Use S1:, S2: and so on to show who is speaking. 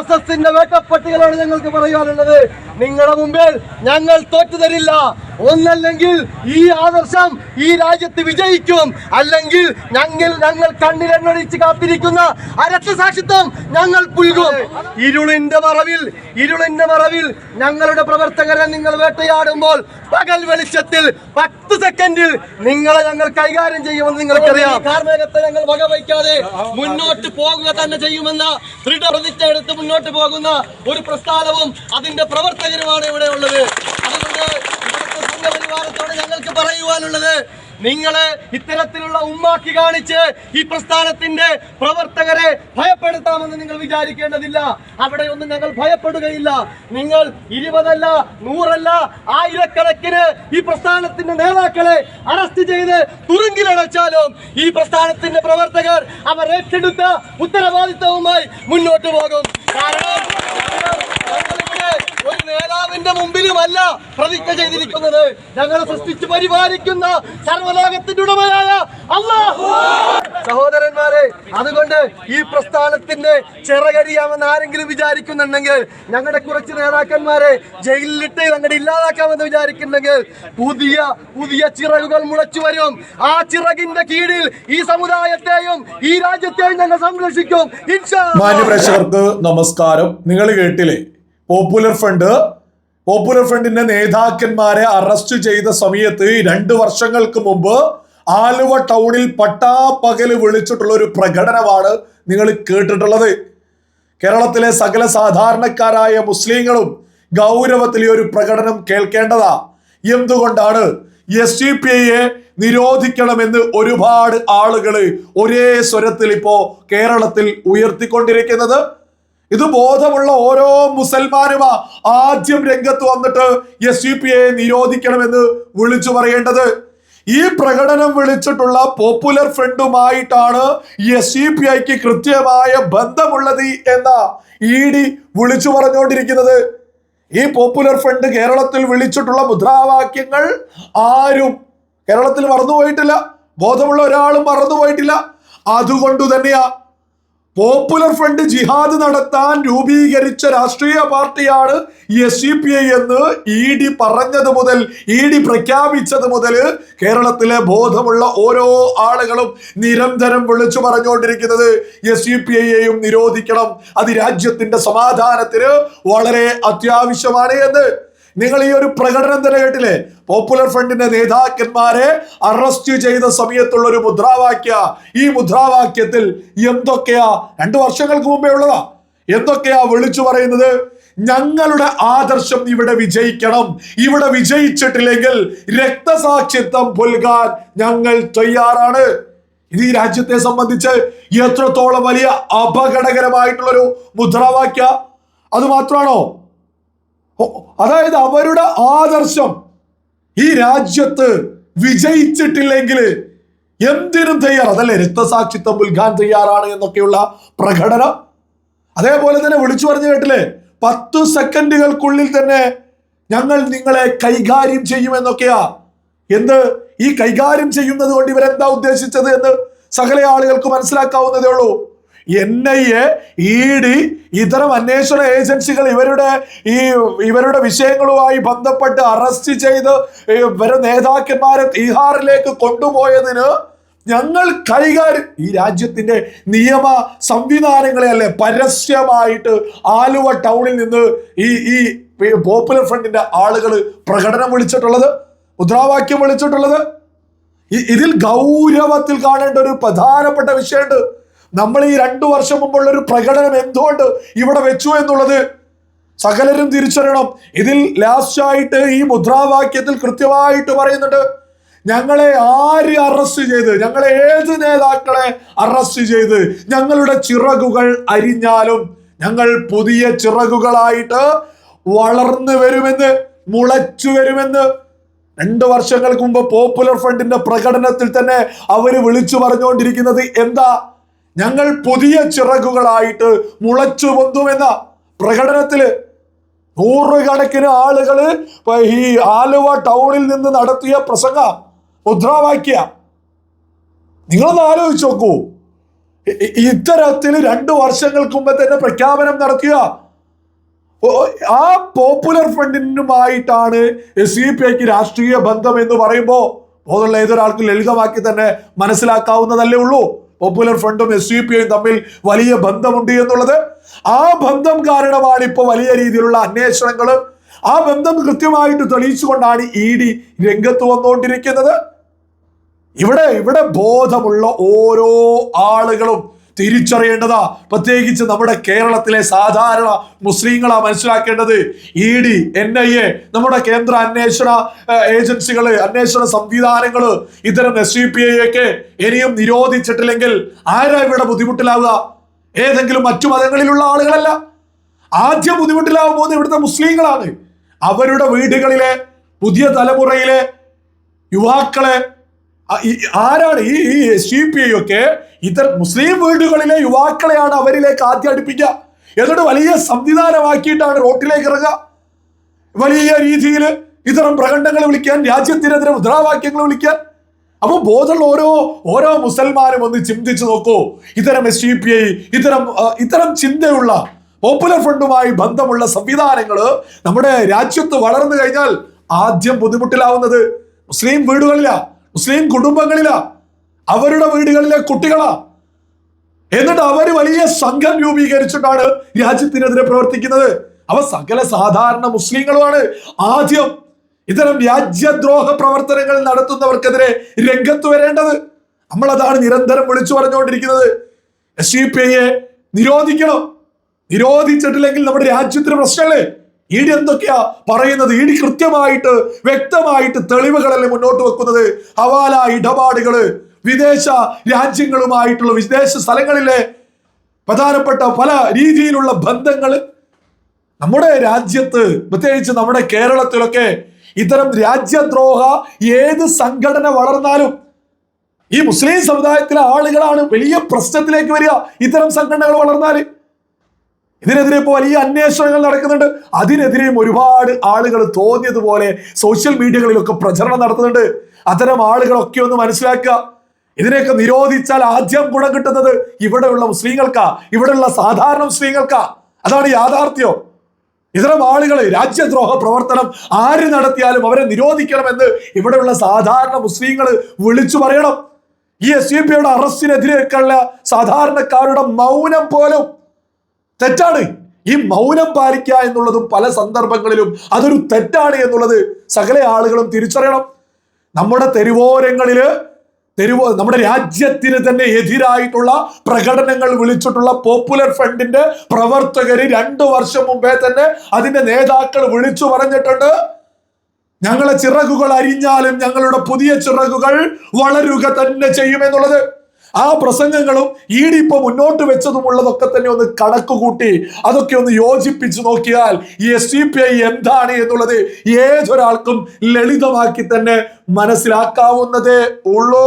S1: S എസിന്റെ വേട്ടപ്പട്ടികളാണ് ഞങ്ങൾക്ക് പറയാനുള്ളത് നിങ്ങളുടെ മുമ്പിൽ ഞങ്ങൾ തോറ്റു തരില്ല. ഒന്നല്ലെങ്കിൽ ഈ ആദർശം ഈ രാജ്യത്ത് വിജയിക്കും. അല്ലെങ്കിൽ ഞങ്ങൾ ഞങ്ങൾ കണ്ണിലെണ്ണൊഴിച്ച് കാത്തിരിക്കുന്ന അരക്ഷ സാക്ഷിത്വം ഞങ്ങൾ പുൽകും. ഇരുളിന്റെ മറവിൽ ഇരുളിന്റെ മറവിൽ ഞങ്ങളുടെ പ്രവർത്തകരെ നിങ്ങൾ വേട്ടയാടുമ്പോൾ പകൽ വെളിച്ചത്തിൽ പത്ത് സെക്കൻഡിൽ നിങ്ങളെ ഞങ്ങൾ കൈകാര്യം ചെയ്യുമെന്ന് നിങ്ങൾക്കറിയാം. കാർമേഘത്തെ ഞങ്ങൾ വകവയ്ക്കാതെ മുന്നോട്ട് പോകുക തന്നെ ചെയ്യുമെന്ന ദൃഢപ്രതിജ്ഞ എടുത്ത് മുന്നോട്ട് പോകുന്ന ഒരു പ്രസ്ഥാനവും അതിന്റെ പ്രവർത്തകരുമാണ് ഇവിടെ ഉള്ളത്. സംഘപരിവാരത്തോട് ഞങ്ങൾക്ക് പറയുവാനുള്ളത്. നിങ്ങൾ ഇത്തരത്തിലുള്ള ഉമ്മാക്കി കാണിച്ച് ഈ പ്രസ്ഥാനത്തിന്റെ പ്രവർത്തകരെ ഭയപ്പെടുത്താമെന്ന് നിങ്ങൾ വിചാരിക്കേണ്ടതില്ല. അവിടെ ഒന്നും ഞങ്ങൾ ഭയപ്പെടുകയില്ല. നിങ്ങൾ ഇരുപതല്ല നൂറല്ല ആയിരക്കണക്കിന് ഈ പ്രസ്ഥാനത്തിന്റെ നേതാക്കളെ അറസ്റ്റ് ചെയ്ത് തുറുങ്കിലടച്ചാലും ഈ പ്രസ്ഥാനത്തിന്റെ പ്രവർത്തകർ അവർ ഏറ്റെടുത്ത ഉത്തരവാദിത്തവുമായി മുന്നോട്ട് പോകും. കാരണം ഒരു ഒരു നേതാവിന്റെ മുമ്പിലുമല്ല പ്രതിജ്ഞ ചെയ്തിരിക്കുന്നത്. ഞങ്ങളെ സൃഷ്ടിച്ച് പരിപാലിക്കുന്ന സർവലോകത്തിന്റെ ഉടമയായ അള്ളാഹു സഹോദരന്മാരെ അതുകൊണ്ട് ഈ പ്രസ്ഥാനത്തിന്റെ ചിറകരിയാമെന്ന് ആരെങ്കിലും വിചാരിക്കുന്നുണ്ടെങ്കിൽ ഞങ്ങളുടെ കുറച്ച് നേതാക്കന്മാരെ ജയിലിലിട്ട് ഞങ്ങളുടെ ഇല്ലാതാക്കാമെന്ന് വിചാരിക്കുന്നുണ്ടെങ്കിൽ പുതിയ പുതിയ ചിറകുകൾ മുളച്ചു വരും. ആ ചിറകിന്റെ കീഴിൽ ഈ സമുദായത്തെയും ഈ രാജ്യത്തെയും ഞങ്ങൾ സംരക്ഷിക്കും.
S2: മാന്യപ്രേക്ഷകർക്ക് നമസ്കാരം. നിങ്ങൾ കേട്ടില്ലേ? പോപ്പുലർ ഫ്രണ്ട് പോപ്പുലർ ഫ്രണ്ടിന്റെ നേതാക്കന്മാരെ അറസ്റ്റ് ചെയ്ത സമയത്ത് രണ്ട് വർഷങ്ങൾക്ക് മുമ്പ് ആലുവ ടൗണിൽ പട്ടാപ്പകൽ വിളിച്ചിട്ടുള്ള ഒരു പ്രകടനമാണ് നിങ്ങൾ കേട്ടിട്ടുള്ളത്. കേരളത്തിലെ സകല സാധാരണക്കാരായ മുസ്ലിങ്ങളും ഗൗരവത്തിൽ ഈ ഒരു പ്രകടനം കേൾക്കേണ്ടതാ. എന്തുകൊണ്ടാണ് എസ് ഡി പി ഐയെ നിരോധിക്കണമെന്ന് ഒരുപാട് ആളുകൾ ഒരേ സ്വരത്തിൽ ഇപ്പോ കേരളത്തിൽ ഉയർത്തിക്കൊണ്ടിരിക്കുന്നത്? ഇത് ബോധമുള്ള ഓരോ മുസൽമാനും ആദ്യം രംഗത്ത് വന്നിട്ട് എസ് യു പി എ നിരോധിക്കണമെന്ന് വിളിച്ചു പറയേണ്ടത്. ഈ പ്രകടനം വിളിച്ചിട്ടുള്ള പോപ്പുലർ ഫ്രണ്ടുമായിട്ടാണ് എസ് യു പി ഐക്ക് കൃത്യമായ ബന്ധമുള്ളത് എന്ന ഇ ഡി വിളിച്ചു പറഞ്ഞുകൊണ്ടിരിക്കുന്നത്. ഈ പോപ്പുലർ ഫ്രണ്ട് കേരളത്തിൽ വിളിച്ചിട്ടുള്ള മുദ്രാവാക്യങ്ങൾ ആരും കേരളത്തിൽ മറന്നുപോയിട്ടില്ല. ബോധമുള്ള ഒരാളും മറന്നുപോയിട്ടില്ല. അതുകൊണ്ട് തന്നെയാ പോപ്പുലർ ഫ്രണ്ട് ജിഹാദ് നടത്താൻ രൂപീകരിച്ച രാഷ്ട്രീയ പാർട്ടിയാണ് എസ് സി പി ഐ എന്ന് ഇ ഡി പറഞ്ഞത് മുതൽ ഇ ഡി പ്രഖ്യാപിച്ചത് മുതൽ കേരളത്തിലെ ബോധമുള്ള ഓരോ ആളുകളും നിരന്തരം വിളിച്ചു പറഞ്ഞുകൊണ്ടിരിക്കുന്നത് എസ് സി പി ഐയെയും നിരോധിക്കണം. അത് രാജ്യത്തിന്റെ സമാധാനത്തിന് വളരെ അത്യാവശ്യമാണ് എന്ന് നിങ്ങൾ ഈ ഒരു പ്രകടനം തന്നെ കേട്ടില്ലേ? പോപ്പുലർ ഫ്രണ്ടിന്റെ നേതാക്കന്മാരെ അറസ്റ്റ് ചെയ്ത സമയത്തുള്ള ഒരു മുദ്രാവാക്യ. ഈ മുദ്രാവാക്യത്തിൽ എന്തൊക്കെയാ? രണ്ടു വർഷങ്ങൾക്ക് മുമ്പേ ഉള്ളതാ. എന്തൊക്കെയാ വിളിച്ചു പറയുന്നത്? ഞങ്ങളുടെ ആദർശം ഇവിടെ വിജയിക്കണം. ഇവിടെ വിജയിച്ചിട്ടില്ലെങ്കിൽ രക്തസാക്ഷിത്വം പുൽകാൻ ഞങ്ങൾ തയ്യാറാണ്. ഇത് ഈ രാജ്യത്തെ സംബന്ധിച്ച് എത്രത്തോളം വലിയ അപകടകരമായിട്ടുള്ളൊരു മുദ്രാവാക്യ. അത് മാത്രമാണോ? അതായത് അവരുടെ ആദർശം ഈ രാജ്യത്ത് വിജയിച്ചിട്ടില്ലെങ്കിൽ എന്തിനും തയ്യാർ അതല്ലേ രക്തസാക്ഷിത്വം ഉൽഖാൻ തയ്യാറാണ് എന്നൊക്കെയുള്ള പ്രകടനം. അതേപോലെ തന്നെ വിളിച്ചു പറഞ്ഞു കേട്ടില്ലേ? പത്തു സെക്കൻഡുകൾക്കുള്ളിൽ തന്നെ ഞങ്ങൾ നിങ്ങളെ കൈകാര്യം ചെയ്യുമെന്നൊക്കെയാ. എന്ത്? ഈ കൈകാര്യം ചെയ്യുന്നത് കൊണ്ട് ഇവരെന്താ ഉദ്ദേശിച്ചത് എന്ന് സകല ആളുകൾക്ക് മനസ്സിലാക്കാവുന്നതേ ഉള്ളൂ. N I A E D ഇത്തരം അന്വേഷണ ഏജൻസികൾ ഇവരുടെ ഈ ഇവരുടെ വിഷയങ്ങളുമായി ബന്ധപ്പെട്ട് അറസ്റ്റ് ചെയ്ത് ഇവരെ നേതാക്കന്മാരെ തീഹാറിലേക്ക് കൊണ്ടുപോയതിന് ഞങ്ങൾ കൈകാര്യം ഈ രാജ്യത്തിന്റെ നിയമ സംവിധാനങ്ങളെ അല്ലേ പരസ്യമായിട്ട് ആലുവ ടൗണിൽ നിന്ന് ഈ ഈ പോപ്പുലർ ഫ്രണ്ടിന്റെ ആളുകൾ പ്രകടനം വിളിച്ചിട്ടുള്ളത് മുദ്രാവാക്യം വിളിച്ചിട്ടുള്ളത്. ഇതിൽ ഗൗരവത്തിൽ കാണേണ്ട ഒരു പ്രധാനപ്പെട്ട വിഷയമുണ്ട്. നമ്മൾ ഈ രണ്ടു വർഷം മുമ്പുള്ള ഒരു പ്രകടനം എന്തുകൊണ്ട് ഇവിടെ വെച്ചു എന്നുള്ളത് സകലരും തിരിച്ചറിയണം. ഇതിൽ ലാസ്റ്റ് ആയിട്ട് ഈ മുദ്രാവാക്യത്തിൽ കൃത്യമായിട്ട് പറയുന്നുണ്ട്. ഞങ്ങളെ ആര് അറസ്റ്റ് ചെയ്ത്? ഞങ്ങളെ ഏത് നേതാക്കളെ അറസ്റ്റ് ചെയ്ത്? ഞങ്ങളുടെ ചിറകുകൾ അരിഞ്ഞാലും ഞങ്ങൾ പുതിയ ചിറകുകളായിട്ട് വളർന്നു വരുമെന്ന് മുളച്ചു വരുമെന്ന്. രണ്ട് വർഷങ്ങൾക്ക് മുമ്പ് പോപ്പുലർ ഫ്രണ്ടിന്റെ പ്രകടനത്തിൽ തന്നെ അവർ വിളിച്ചു പറഞ്ഞുകൊണ്ടിരിക്കുന്നത് എന്താ? ഞങ്ങൾ പുതിയ ചിറകുകളായിട്ട് മുളച്ചു പൊന്തുമെന്ന പ്രകടനത്തിൽ നൂറുകണക്കിന് ആളുകൾ ഈ ആലുവ ടൗണിൽ നിന്ന് നടത്തിയ പ്രസംഗ മുദ്രാവാക്യ. നിങ്ങളൊന്ന് ആലോചിച്ച് നോക്കൂ. ഇത്തരത്തിൽ രണ്ടു വർഷങ്ങൾക്ക് മുമ്പ് തന്നെ പ്രഖ്യാപനം നടത്തിയ ആ പോപ്പുലർ ഫ്രണ്ടിനുമായിട്ടാണ് സി പി ഐക്ക് രാഷ്ട്രീയ ബന്ധം എന്ന് പറയുമ്പോൾ ഏതൊരാൾക്കും ലളിതമാക്കി തന്നെ മനസ്സിലാക്കാവുന്നതല്ലേ ഉള്ളൂ. പോപ്പുലർ ഫ്രണ്ടും എസ് യു പി ഐയും തമ്മിൽ വലിയ ബന്ധമുണ്ട് എന്നുള്ളത്. ആ ബന്ധം കാരണമാണ് ഇപ്പോൾ വലിയ രീതിയിലുള്ള അന്വേഷണങ്ങൾ. ആ ബന്ധം കൃത്യമായിട്ട് തെളിയിച്ചുകൊണ്ടാണ് ഇ ഡി രംഗത്ത് വന്നുകൊണ്ടിരിക്കുന്നത്. ഇവിടെ ഇവിടെ ബോധമുള്ള ഓരോ ആളുകളും തിരിച്ചറിയേണ്ടതാ. പ്രത്യേകിച്ച് നമ്മുടെ കേരളത്തിലെ സാധാരണ മുസ്ലിങ്ങളാ മനസ്സിലാക്കേണ്ടത്. E D N I A നമ്മുടെ കേന്ദ്ര അന്വേഷണ ഏജൻസികൾ അന്വേഷണ സംവിധാനങ്ങൾ ഇത്തരം എസ് യു പി ഐ ഒക്കെ ഇനിയും നിരോധിച്ചിട്ടില്ലെങ്കിൽ ആരാ ഇവിടെ ബുദ്ധിമുട്ടിലാവുക? ഏതെങ്കിലും മറ്റു മതങ്ങളിലുള്ള ആളുകളല്ല. ആദ്യം ബുദ്ധിമുട്ടിലാവാൻ പോകുന്നത് ഇവിടുത്തെ മുസ്ലിങ്ങളാണ്. അവരുടെ വീടുകളിലെ പുതിയ തലമുറയിലെ യുവാക്കളെ ആരാണ് ഈ ഈ എസ് ഡി പി ഐ ഒക്കെ ഇത്തരം മുസ്ലിം വീടുകളിലെ യുവാക്കളെയാണ് അവരിലേക്ക് ആദ്യം അടുപ്പിക്കുക. എന്നിട്ട് വലിയ സംവിധാനമാക്കിയിട്ടാണ് റോട്ടിലേക്ക് ഇറങ്ങുക. വലിയ രീതിയിൽ ഇത്തരം പ്രകടനങ്ങൾ വിളിക്കാൻ രാജ്യത്തിനെതിരെ മുദ്രാവാക്യങ്ങൾ വിളിക്കാൻ. അപ്പോൾ ബോധമുള്ള ഓരോ ഓരോ മുസൽമാനും ഒന്ന് ചിന്തിച്ചു നോക്കൂ. ഇത്തരം എസ് ഡി പി ഐ ഇത്തരം ഇത്തരം ചിന്തയുള്ള പോപ്പുലർ ഫ്രണ്ടുമായി ബന്ധമുള്ള സംവിധാനങ്ങൾ നമ്മുടെ രാജ്യത്ത് വളർന്നു കഴിഞ്ഞാൽ ആദ്യം ബുദ്ധിമുട്ടിലാവുന്നത് മുസ്ലിം വീടുകളിലാ. മുസ്ലിം കുടുംബങ്ങളിലാ അവരുടെ വീടുകളിലെ കുട്ടികളാ. എന്നിട്ട് അവർ വലിയ സംഘം രൂപീകരിച്ചിട്ടാണ് രാജ്യത്തിനെതിരെ പ്രവർത്തിക്കുന്നത്. അവ സകല സാധാരണ മുസ്ലിങ്ങളുമാണ്. ആദ്യം ഇത്തരം രാജ്യദ്രോഹ പ്രവർത്തനങ്ങൾ നടത്തുന്നവർക്കെതിരെ രംഗത്ത് വരേണ്ടത് നമ്മൾ അതാണ് നിരന്തരം വിളിച്ചു പറഞ്ഞുകൊണ്ടിരിക്കുന്നത്. എസ് യു പി ഐയെ നിരോധിക്കണം. നിരോധിച്ചിട്ടില്ലെങ്കിൽ നമ്മുടെ രാജ്യത്തിന് പ്രശ്നമല്ലേ? ഇ ഡി എന്തൊക്കെയാ പറയുന്നത്? ഇ ഡി കൃത്യമായിട്ട് വ്യക്തമായിട്ട് തെളിവുകളല്ലേ മുന്നോട്ട് വെക്കുന്നത്? ഹവാല ഇടപാടുകൾ വിദേശ രാജ്യങ്ങളുമായിട്ടുള്ള വിദേശ സ്ഥലങ്ങളിലെ പ്രധാനപ്പെട്ട പല രീതിയിലുള്ള ബന്ധങ്ങൾ നമ്മുടെ രാജ്യത്ത് പ്രത്യേകിച്ച് നമ്മുടെ കേരളത്തിലൊക്കെ ഇത്തരം രാജ്യദ്രോഹ ഏത് സംഘടന വളർന്നാലും ഈ മുസ്ലിം സമുദായത്തിലെ ആളുകളാണ് വലിയ പ്രശ്നത്തിലേക്ക് വരിക. ഇത്തരം സംഘടനകൾ വളർന്നാൽ ഇതിനെതിരെ ഇപ്പോൾ വലിയ അന്വേഷണങ്ങൾ നടക്കുന്നുണ്ട്. അതിനെതിരെയും ഒരുപാട് ആളുകൾ തോന്നിയതുപോലെ സോഷ്യൽ മീഡിയകളിലൊക്കെ പ്രചരണം നടത്തുന്നുണ്ട്. അത്തരം ആളുകളൊക്കെ ഒന്ന് മനസ്സിലാക്കുക. ഇതിനെയൊക്കെ നിരോധിച്ചാൽ ആദ്യം ഗുണം കിട്ടുന്നത് ഇവിടെയുള്ള മുസ്ലിങ്ങൾക്കാ. ഇവിടെയുള്ള സാധാരണ മുസ്ലിങ്ങൾക്കാ. അതാണ് യാഥാർത്ഥ്യം. ഇത്തരം ആളുകൾ രാജ്യദ്രോഹ പ്രവർത്തനം ആര് നടത്തിയാലും അവരെ നിരോധിക്കണമെന്ന് ഇവിടെയുള്ള സാധാരണ മുസ്ലിങ്ങൾ വിളിച്ചു പറയണം. ഈ എസ് യു പിയുടെ അറസ്റ്റിനെതിരെയൊക്കെയുള്ള സാധാരണക്കാരുടെ മൗനം പോലും തെറ്റാണ്. ഈ മൗനം പാലിക്കുക എന്നുള്ളതും പല സന്ദർഭങ്ങളിലും അതൊരു തെറ്റാണ് എന്നുള്ളത് സകല ആളുകളും തിരിച്ചറിയണം. നമ്മുടെ തെരുവോരങ്ങളിൽ തെരുവോ നമ്മുടെ രാജ്യത്തിന് തന്നെ എതിരായിട്ടുള്ള പ്രകടനങ്ങൾ വിളിച്ചിട്ടുള്ള പോപ്പുലർ ഫ്രണ്ടിന്റെ പ്രവർത്തകര് രണ്ടു വർഷം മുമ്പേ തന്നെ അതിന്റെ നേതാക്കൾ വിളിച്ചു പറഞ്ഞിട്ടുണ്ട്. ഞങ്ങളെ ചിറകുകൾ അരിഞ്ഞാലും ഞങ്ങളുടെ പുതിയ ചിറകുകൾ വളരുക തന്നെ ചെയ്യുമെന്നുള്ളത്. ആ പ്രസംഗങ്ങളും ഈ ഡി മുന്നോട്ട് വെച്ചതുമുള്ളതൊക്കെ തന്നെ ഒന്ന് കണക്ക് കൂട്ടി അതൊക്കെ ഒന്ന് യോജിപ്പിച്ച് നോക്കിയാൽ ഈ എസ് ഡി പി ഐ എന്താണ് എന്നുള്ളത് ഏതൊരാൾക്കും ലളിതമാക്കി തന്നെ മനസ്സിലാക്കാവുന്നതേ ഉള്ളൂ.